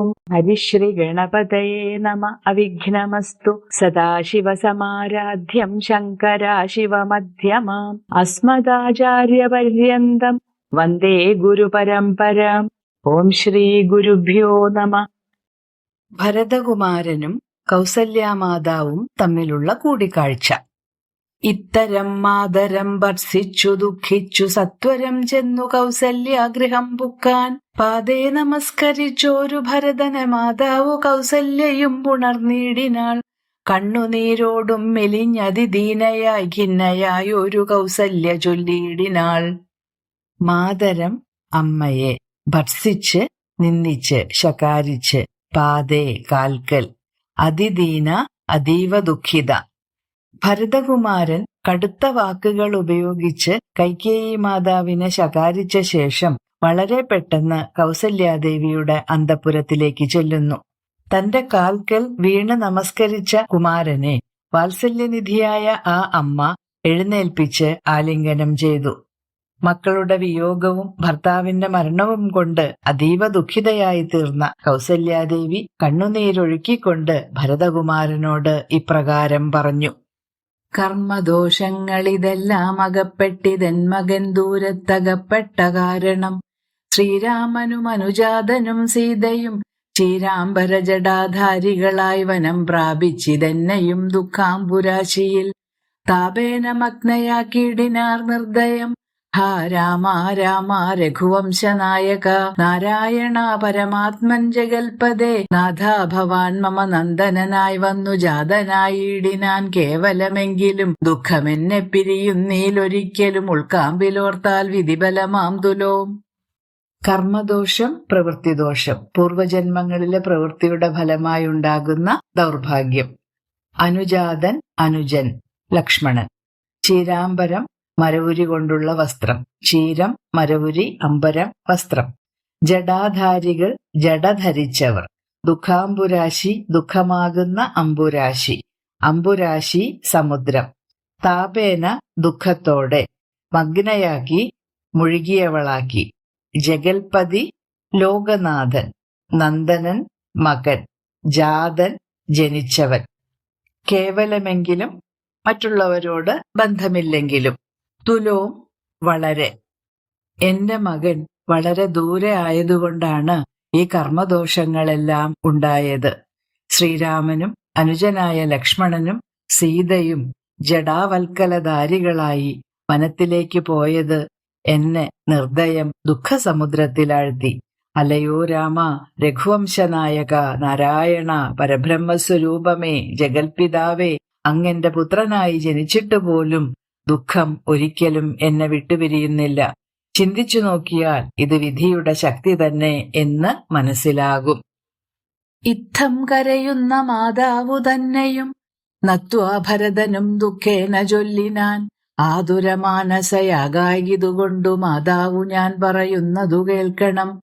ഓം ഹരിശ്രീ ഗണപതയേ നമ അവിഘ്നമസ്തു സദാശിവസമാരാധ്യം ശങ്കരാശിവമധ്യമാം അസ്മദാചാര്യപര്യന്തം വന്ദേ ഗുരുപരമ്പരാം ഓം ശ്രീ ഗുരുഭ്യോ നമ ഭരതകുമാരനും കൗസല്യാമാതാവും തമ്മിലുള്ള കൂടിക്കാഴ്ച. ഇത്തരം മാതരം ഭർസിച്ചു ദുഃഖിച്ചു സത്വരം ചെന്നു കൗസല്യാഗ്രഹം പുക്കാൻ. പാതേ നമസ്കരിച്ചോരു ഭരതന മാതാവു കൗസല്യയും പുണർനീടിനാൾ കണ്ണുനീരോടും മെലിഞ്ഞതിദീനയായി ഖിന്നയായി ഒരു കൗസല്യ ചൊല്ലിയിടിനാൾ. മാതരം അമ്മയെ ഭർസിച്ച് നിന്ദിച്ച് ശകാരിച്ച് പാതേ കാൽക്കൽ. അതിദീന അതീവ ദുഃഖിത. ഭരതകുമാരൻ കടുത്ത വാക്കുകൾ ഉപയോഗിച്ച് കൈകേയി മാതാവിനെ ശകാരിച്ച ശേഷം വളരെ പെട്ടെന്ന് കൗസല്യാദേവിയുടെ അന്തപുരത്തിലേക്ക് ചെല്ലുന്നു. തന്റെ കാൽക്കൽ വീണ് നമസ്കരിച്ച കുമാരനെ വാത്സല്യനിധിയായ ആ അമ്മ എഴുന്നേൽപ്പിച്ച് ആലിംഗനം ചെയ്തു. മക്കളുടെ വിയോഗവും ഭർത്താവിന്റെ മരണവും കൊണ്ട് അതീവ ദുഃഖിതയായി തീർന്ന കൗസല്യാദേവി കണ്ണുനീരൊഴുക്കിക്കൊണ്ട് ഭരതകുമാരനോട് ഇപ്രകാരം പറഞ്ഞു. കർമ്മദോഷങ്ങളിതെല്ലാം അകപ്പെട്ടിതൻ മകൻ ദൂരത്തകപ്പെട്ട കാരണം. ശ്രീരാമനും അനുജാതനും സീതയും ശ്രീരാംബരജടാധാരികളായി വനം പ്രാപിച്ചിതെന്നെയും ദുഃഖാംബുരാശിയിൽ താപേന മഗ്നയാക്കിയിടിനാർ നിർദ്ദയം. ഹാ രാമ രാമ രഘുവംശനായക. നാരായണ പരമാത്മൻ ജഗൽപദേ നാഥ ഭവാൻ മമ നന്ദനനായി വന്നു. ജാതനായിടിനാൻ കേവലമെങ്കിലും. ദുഃഖമെന്നെ പിരിയുന്നീലൊരിക്കലും ഉൾക്കാമ്പിലോർത്താൽ വിധിബലമാം തുലോം. കർമ്മദോഷം പ്രവൃത്തിദോഷം. പൂർവജന്മങ്ങളിലെ പ്രവൃത്തിയുടെ ഫലമായി ഉണ്ടാകുന്ന ദൗർഭാഗ്യം. അനുജാതൻ അനുജൻ ലക്ഷ്മണൻ. ചീരാംബരം മരവുരി കൊണ്ടുള്ള വസ്ത്രം ക്ഷീരം മരവുരി അമ്പരം വസ്ത്രം. ജഡാധാരികൾ ജഡധരിച്ചവർ ദുഃഖാംബുരാശി ദുഃഖമാകുന്ന അമ്പുരാശി അമ്പുരാശി സമുദ്രം. താപേന ദുഃഖത്തോടെ. മഗ്നയാക്കി മുഴുകിയവളാക്കി. ജഗൽപതി ലോകനാഥൻ. നന്ദനൻ മകൻ. ജാതൻ ജനിച്ചവൻ. കേവലമെങ്കിലും മറ്റുള്ളവരോട് ബന്ധമില്ലെങ്കിലും. തുലോം വളരെ. എന്റെ മകൻ വളരെ ദൂരെ ആയതുകൊണ്ടാണ് ഈ കർമ്മദോഷങ്ങളെല്ലാം ഉണ്ടായത്. ശ്രീരാമനും അനുജനായ ലക്ഷ്മണനും സീതയും ജഡാവൽക്കലധാരികളായി വനത്തിലേക്ക് പോയത് എന്നെ നിർദ്ദയം ദുഃഖസമുദ്രത്തിലാഴ്ത്തി. അലയോ രാമ രഘുവംശനായക നാരായണ പരബ്രഹ്മസ്വരൂപമേ ജഗൽപിതാവേ അങ്ങെന്റെ പുത്രനായി ജനിച്ചിട്ട് പോലും ദുഃഖം ഒരിക്കലും എന്നെ വിട്ടുപിരിയുന്നില്ല. ചിന്തിച്ചു നോക്കിയാൽ ഇത് വിധിയുടെ ശക്തി തന്നെ എന്ന് മനസ്സിലാകും. ഇത്തം കരയുന്ന മാതാവു തന്നെയും നത്വാഭരതനും ദുഃഖേന ചൊല്ലിനാൻ ആതുരമാനസയാകായതുകൊണ്ടു മാതാവു ഞാൻ പറയുന്നതു കേൾക്കണം.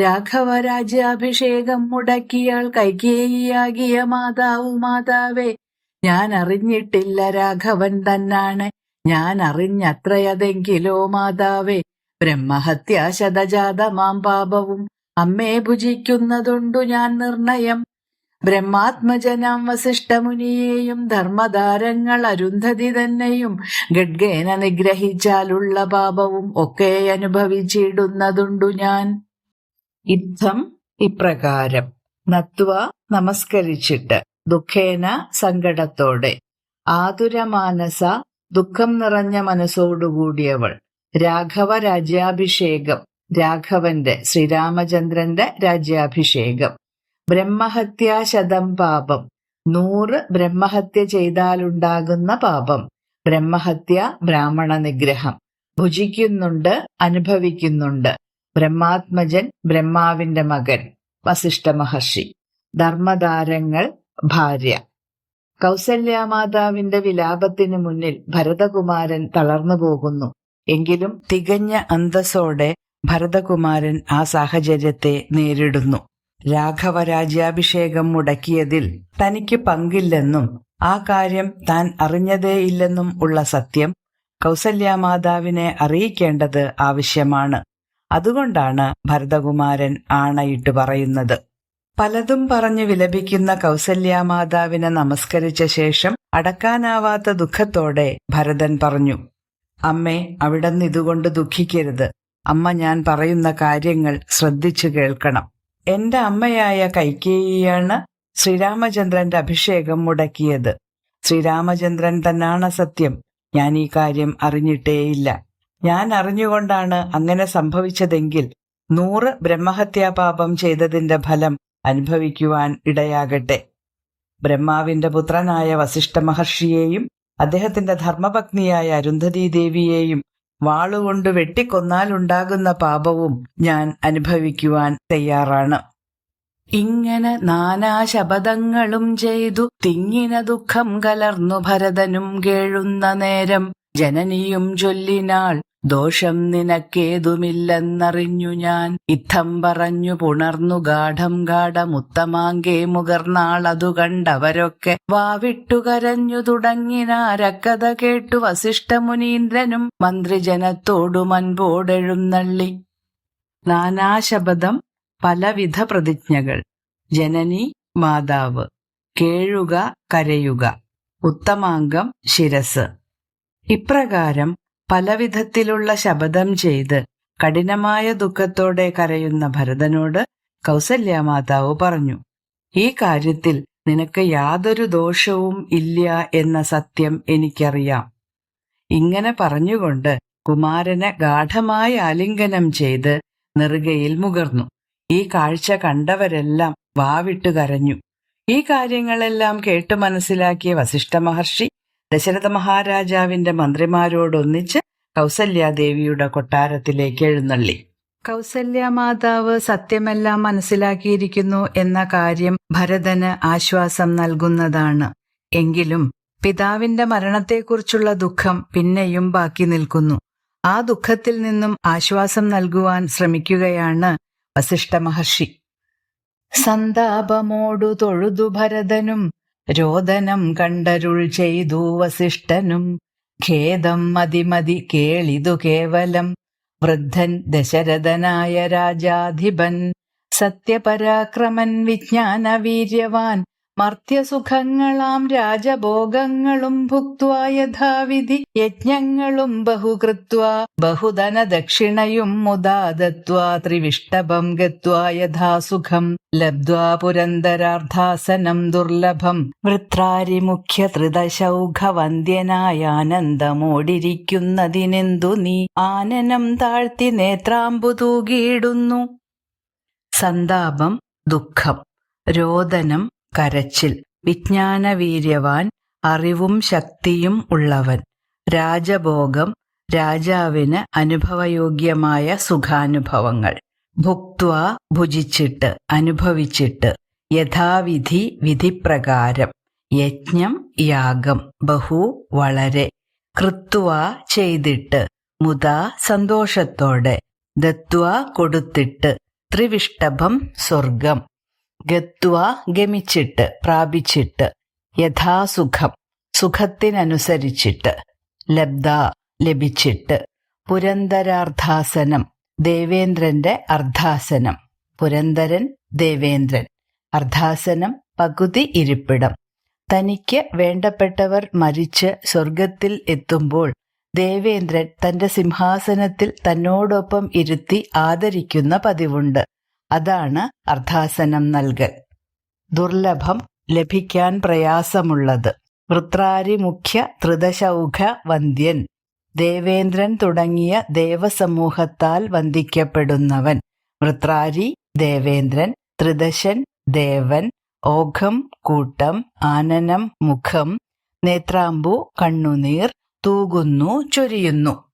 രാഘവ രാജ്യാഭിഷേകം മുടക്കിയാൾ കൈകേയിയാകിയ മാതാവു മാതാവേ ഞാൻ അറിഞ്ഞിട്ടില്ല രാഘവൻ തന്നാണ് ഞാൻ അറിഞ്ഞത്രയതെങ്കിലോ മാതാവേ ബ്രഹ്മഹത്യാശതജാതമാം പാപവും അമ്മേ ഭുജിക്കുന്നതുണ്ടു ഞാൻ നിർണയം. ബ്രഹ്മാത്മജനാം വസിഷ്ഠമുനിയെയും ധർമ്മധാരങ്ങൾ അരുന്ധതി തന്നെയും ഗഡ്ഗേന നിഗ്രഹിച്ചാലുള്ള പാപവും ഒക്കെ അനുഭവിച്ചിടുന്നതുണ്ടു ഞാൻ. ഇത്തം ഇപ്രകാരം. നത്വ നമസ്കരിച്ചിട്ട് ദുഃഖേന സങ്കടത്തോടെ. ആതുരമാനസ ദുഃഖം നിറഞ്ഞ മനസ്സോടുകൂടിയവൾ രാഘവ രാജ്യാഭിഷേകം. രാഘവന്റെ ശ്രീരാമചന്ദ്രന്റെ രാജ്യാഭിഷേകം. ബ്രഹ്മഹത്യാശതം പാപം. നൂറ് ബ്രഹ്മഹത്യ ചെയ്താലുണ്ടാകുന്ന പാപം. ബ്രഹ്മഹത്യ ബ്രാഹ്മണ നിഗ്രഹം. ഭുജിക്കുന്നുണ്ട് അനുഭവിക്കുന്നുണ്ട്. ബ്രഹ്മാത്മജൻ ബ്രഹ്മാവിന്റെ മകൻ. വസിഷ്ഠ മഹർഷി. ധർമ്മതാരങ്ങൾ ഭാര്യ. കൗസല്യാമാതാവിന്റെ വിലാപത്തിനു മുന്നിൽ ഭരതകുമാരൻ തളർന്നു പോകുന്നു. എങ്കിലും തികഞ്ഞ അന്തസ്സോടെ ഭരതകുമാരൻ ആ സാഹചര്യത്തെ നേരിടുന്നു. രാഘവ രാജ്യാഭിഷേകം മുടക്കിയതിൽ തനിക്ക് പങ്കില്ലെന്നും ആ കാര്യം താൻ അറിഞ്ഞതേയില്ലെന്നും ഉള്ള സത്യം കൗസല്യാമാതാവിനെ അറിയിക്കേണ്ടത് ആവശ്യമാണ്. അതുകൊണ്ടാണ് ഭരതകുമാരൻ ആണയിട്ട് പറയുന്നത്. പലതും പറഞ്ഞു വിലപിക്കുന്ന കൗസല്യാമാതാവിനെ നമസ്കരിച്ച ശേഷം അടക്കാനാവാത്ത ദുഃഖത്തോടെ ഭരതൻ പറഞ്ഞു അമ്മേ അവിടുന്ന് ഇതുകൊണ്ട് ദുഃഖിക്കരുത്. അമ്മ ഞാൻ പറയുന്ന കാര്യങ്ങൾ ശ്രദ്ധിച്ചു കേൾക്കണം. എന്റെ അമ്മയായ കൈകേയിയാണ് ശ്രീരാമചന്ദ്രന്റെ അഭിഷേകം മുടക്കിയത്. ശ്രീരാമചന്ദ്രൻ തന്നാണ് സത്യം. ഞാൻ ഈ കാര്യം അറിഞ്ഞിട്ടേയില്ല. ഞാൻ അറിഞ്ഞുകൊണ്ടാണ് അങ്ങനെ സംഭവിച്ചതെങ്കിൽ നൂറ് ബ്രഹ്മഹത്യാപാപം ചെയ്തതിന്റെ ഫലം അനുഭവിക്കുവാൻ ഇടയാകട്ടെ. ബ്രഹ്മാവിന്റെ പുത്രനായ വസിഷ്ഠ മഹർഷിയെയും അദ്ദേഹത്തിന്റെ ധർമ്മപത്നിയായ അരുന്ധതി ദേവിയെയും വാളുകൊണ്ട് വെട്ടിക്കൊന്നാലുണ്ടാകുന്ന പാപവും ഞാൻ അനുഭവിക്കുവാൻ തയ്യാറാണ്. ഇങ്ങനെ നാനാ ശപഥങ്ങളും ചെയ്തു തിങ്ങിന ദുഃഖം കലർന്നു ഭരതനും കേഴുന്ന നേരം ജനനിയും ചൊല്ലിനാൾ ദോഷം നിനക്കേതുമില്ലെന്നറിഞ്ഞു ഞാൻ. ഇത്തം പറഞ്ഞു പുണർന്നു ഗാഠം ഗാഠമുത്തമാങ്കേ മുകർന്നാളതു കണ്ടവരൊക്കെ വാവിട്ടു കരഞ്ഞു തുടങ്ങിനാരക്കഥ കേട്ടു വസിഷ്ഠമുനീന്ദ്രനും മന്ത്രിജനത്തോടു മൻപോടെഴുന്നള്ളി. നാനാശബദം പലവിധ പ്രതിജ്ഞകൾ. ജനനി മാതാവ്. കേഴുക കരയുക. ഉത്തമാങ്കം ശിരസ്. ഇപ്രകാരം പലവിധത്തിലുള്ള ശപഥം ചെയ്ത് കഠിനമായ ദുഃഖത്തോടെ കരയുന്ന ഭരതനോട് കൗസല്യാമാതാവ് പറഞ്ഞു ഈ കാര്യത്തിൽ നിനക്ക് യാതൊരു ദോഷവും ഇല്ല എന്ന സത്യം എനിക്കറിയാം. ഇങ്ങനെ പറഞ്ഞുകൊണ്ട് കുമാരനെ ഗാഠമായി ആലിംഗനം ചെയ്ത് നെറുകയിൽ മുകർന്നു. ഈ കാഴ്ച കണ്ടവരെല്ലാം വാവിട്ടു കരഞ്ഞു. ഈ കാര്യങ്ങളെല്ലാം കേട്ടു മനസ്സിലാക്കിയ വസിഷ്ഠ മഹർഷി ദശരഥ മഹാരാജാവിന്റെ മന്ത്രിമാരോടൊന്നിച്ച് കൗസല്യാദേവിയുടെ കൊട്ടാരത്തിലേക്ക് എഴുന്നള്ളി. കൗസല്യ മാതാവ് സത്യമെല്ലാം മനസ്സിലാക്കിയിരിക്കുന്നു എന്ന കാര്യം ഭരതന് ആശ്വാസം നൽകുന്നതാണ്. എങ്കിലും പിതാവിന്റെ മരണത്തെക്കുറിച്ചുള്ള ദുഃഖം പിന്നെയും ബാക്കി നിൽക്കുന്നു. ആ ദുഃഖത്തിൽ നിന്നും ആശ്വാസം നൽകുവാൻ ശ്രമിക്കുകയാണ് വസിഷ്ഠ മഹർഷി. സന്താപമോടു തൊഴുതു ഭരതനും രോദനം കണ്ടരുൾ ചെയ്തു വസിഷ്ഠനും. ഖേദം മതിമതി കേളിതു കേവലം. വൃദ്ധൻ ദശരഥനായ രാജാധിപൻ. സത്യപരാക്രമൻ വിജ്ഞാനവീര്യവാൻ. മർത്യസുഖങ്ങളാം രാജഭോഗങ്ങളും ഭുക്വാ യഥാവിധി. യജ്ഞങ്ങളും ബഹുകൃത്വാ ബഹുധന ദക്ഷിണയും മുദാദത്വാ ത്രിവിഷ്ടഭം ഗത്വാ യഥാസുഖം. ലബ്ധ്വാ പുരന്തരാർത്ഥാസനം ദുർലഭം. വൃത്രാരി മുഖ്യ ത്രിദശൗഘ നീ? ആനനം താഴ്ത്തി നേത്രാമ്പു തൂകിയിടുന്നു. സന്താപം ദുഃഖം. രോദനം കരച്ചിൽ. വിജ്ഞാനവീര്യവാൻ അറിവും ശക്തിയും ഉള്ളവൻ. രാജഭോഗം രാജാവിന് അനുഭവയോഗ്യമായ സുഖാനുഭവങ്ങൾ. ഭുക്വ ഭുജിച്ചിട്ട് അനുഭവിച്ചിട്ട്. യഥാവിധി വിധിപ്രകാരം. യജ്ഞം യാഗം ബഹു വളരെ. കൃത്വ ചെയ്തിട്ട് മുതാ സന്തോഷത്തോടെ. ദത്വ കൊടുത്തിട്ട് ത്രിവിഷ്ടഭം സ്വർഗം. ഗത്വ ഗമിച്ചിട്ട് പ്രാപിച്ചിട്ട് യഥാസുഖം സുഖത്തിനനുസരിച്ചിട്ട് ലബ്ധ ലഭിച്ചിട്ട് പുരന്തരാർത്ഥാസനം ദേവേന്ദ്രന്റെ അർദ്ധാസനം. പുരന്തരൻ ദേവേന്ദ്രൻ. അർദ്ധാസനം പകുതി ഇരിപ്പിടം. തനിക്ക് വേണ്ടപ്പെട്ടവർ മരിച്ച് സ്വർഗത്തിൽ എത്തുമ്പോൾ ദേവേന്ദ്രൻ തന്റെ സിംഹാസനത്തിൽ തന്നോടൊപ്പം ഇരുത്തി ആദരിക്കുന്ന പതിവുണ്ട്. അതാണ് അർദ്ധാസനം നൽകൽ. ദുർലഭം ലഭിക്കാൻ പ്രയാസമുള്ളത്. വൃത്രാരി മുഖ്യ ത്രിദശൗഘ വന്ദ്യൻ. ദേവേന്ദ്രൻ തുടങ്ങിയ ദേവസമൂഹത്താൽ വന്ദിക്കപ്പെടുന്നവൻ. വൃത്രാരി ദേവേന്ദ്രൻ ത്രിദശൻ ദേവൻ ഓഘം കൂട്ടം ആനനം മുഖം നേത്രാമ്പു കണ്ണുനീർ തൂകുന്നു ചൊരിയുന്നു.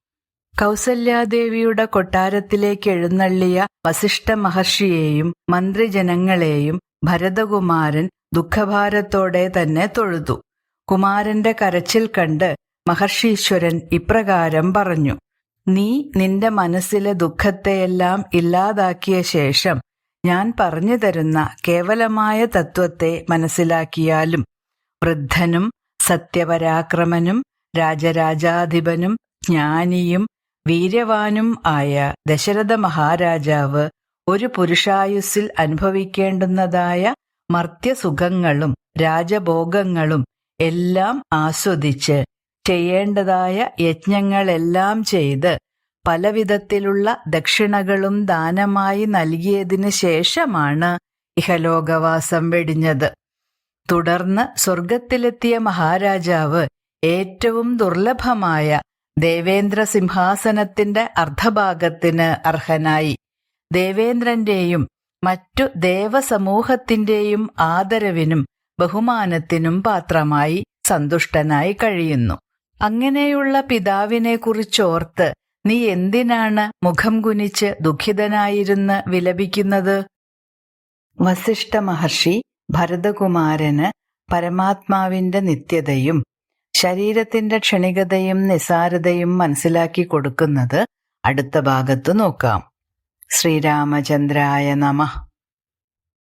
കൗസല്യാദേവിയുടെ കൊട്ടാരത്തിലേക്ക് എഴുന്നള്ളിയ വസിഷ്ഠ മഹർഷിയെയും മന്ത്രിജനങ്ങളെയും ഭരതകുമാരൻ ദുഃഖഭാരത്തോടെ തന്നെ തൊഴുതു. കുമാരന്റെ കരച്ചിൽ കണ്ട് മഹർഷീശ്വരൻ ഇപ്രകാരം പറഞ്ഞു നീ നിന്റെ മനസ്സിലെ ദുഃഖത്തെയെല്ലാം ഇല്ലാതാക്കിയ ശേഷം ഞാൻ പറഞ്ഞു തരുന്ന കേവലമായ തത്വത്തെ മനസ്സിലാക്കിയാലും വൃദ്ധനും സത്യപരാക്രമനും രാജരാജാധിപനും ജ്ഞാനിയും വീര്യവാനും ആയ ദശരഥ മഹാരാജാവ് ഒരു പുരുഷായുസ്സിൽ അനുഭവിക്കേണ്ടുന്നതായ മർത്യസുഖങ്ങളും രാജഭോഗങ്ങളും എല്ലാം ആസ്വദിച്ച് ചെയ്യേണ്ടതായ യജ്ഞങ്ങളെല്ലാം ചെയ്ത് പലവിധത്തിലുള്ള ദക്ഷിണകളും ദാനമായി നൽകിയതിനു ശേഷമാണ് ഇഹലോകവാസം വെടിഞ്ഞത്. തുടർന്ന് സ്വർഗത്തിലെത്തിയ മഹാരാജാവ് ഏറ്റവും ദുർലഭമായ ദേവേന്ദ്ര സിംഹാസനത്തിന്റെ അർദ്ധഭാഗത്തിന് അർഹനായി. ദേവേന്ദ്രന്റെയും മറ്റു ദേവസമൂഹത്തിന്റെയും ആദരവിനും ബഹുമാനത്തിനും പാത്രമായി സന്തുഷ്ടനായി കഴിയുന്നു. അങ്ങനെയുള്ള പിതാവിനെ കുറിച്ചോർത്ത് നീ എന്തിനാണ് മുഖം കുനിച്ച് ദുഃഖിതനായിരുന്ന് വിലപിക്കുന്നത്? വസിഷ്ഠ മഹർഷി ഭരതകുമാരന് പരമാത്മാവിന്റെ നിത്യതയും ശരീരത്തിന്റെ ക്ഷണികതയും നിസാരതയും മനസ്സിലാക്കി കൊടുക്കുന്നത് അടുത്ത ഭാഗത്ത് നോക്കാം. ശ്രീരാമചന്ദ്രായ നമഃ.